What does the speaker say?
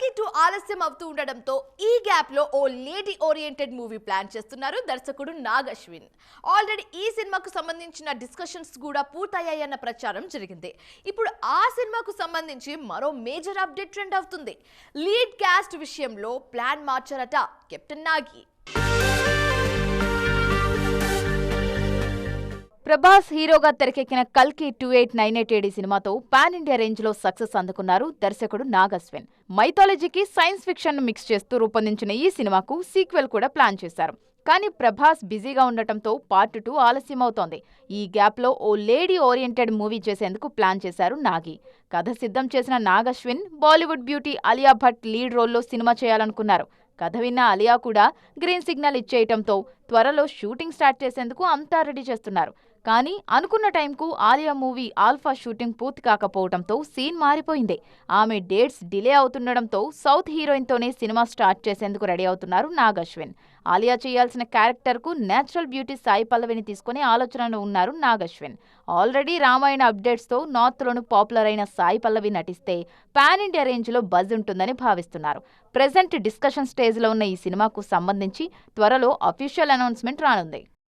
కల్కి టూ ఆలస్యం అవుతూ ఉండడంతో ఈ గ్యాప్లో ఓ లేడీ ఓరియంటెడ్ మూవీ ప్లాన్ చేస్తున్నారు దర్శకుడు నాగ్ అశ్విన్ ఆల్రెడీ ఈ సినిమాకు సంబంధించిన డిస్కషన్స్ కూడా పూర్తయ్యాయన్న ప్రచారం జరిగింది. ఇప్పుడు ఆ సినిమాకు సంబంధించి మరో మేజర్ అప్డేట్ ట్రెండ్ అవుతుంది. లీడ్ క్యాస్ట్ విషయంలో ప్లాన్ మార్చారట కెప్టెన్ నాగి. ప్రభాస్ హీరోగా తెరకెక్కిన కల్కి two eight nine eight AD సినిమాతో పాన్ ఇండియా రేంజ్లో సక్సెస్ అందుకున్నారు దర్శకుడు నాగ్ మైథాలజీకి సైన్స్ ఫిక్షన్ మిక్స్ చేస్తూ రూపొందించిన ఈ సినిమాకు సీక్వెల్ కూడా ప్లాన్ చేశారు. కానీ ప్రభాస్ బిజీగా ఉండటంతో పార్ట్ టూ ఆలస్యమవుతోంది. ఈ గ్యాప్లో ఓ లేడీ ఓరియంటెడ్ మూవీ చేసేందుకు ప్లాన్ చేశారు నాగి. కథ సిద్ధం చేసిన నాగశ్విన్ బాలీవుడ్ బ్యూటీ అలియా భట్ లీడ్ రోల్లో సినిమా చేయాలనుకున్నారు. కథ విన్న అలియా కూడా గ్రీన్ సిగ్నల్ ఇచ్చేయటంతో త్వరలో షూటింగ్ స్టార్ట్ చేసేందుకు అంతా రెడీ చేస్తున్నారు. కానీ అనుకున్న టైంకు ఆలియా మూవీ ఆల్ఫా షూటింగ్ పూర్తి కాకపోవడంతో సీన్ మారిపోయింది. ఆమె డేట్స్ డిలే అవుతుండడంతో సౌత్ హీరోయిన్తోనే సినిమా స్టార్ట్ చేసేందుకు రెడీ అవుతున్నారు నాగ్ అశ్విన్ ఆలియా చేయాల్సిన క్యారెక్టర్కు నేచురల్ బ్యూటీ సాయి పల్లవిని తీసుకునే ఆలోచనలో ఉన్నారు నాగ్ అశ్విన్ ఆల్రెడీ రామాయణ అప్డేట్స్తో నార్త్లోను పాపులర్ అయిన సాయి పల్లవి నటిస్తే పాన్ ఇండియా రేంజ్లో బజ్ ఉంటుందని భావిస్తున్నారు. ప్రెజెంట్ డిస్కషన్ స్టేజ్లో ఉన్న ఈ సినిమాకు సంబంధించి త్వరలో అఫీషియల్ అనౌన్స్మెంట్ రానుంది.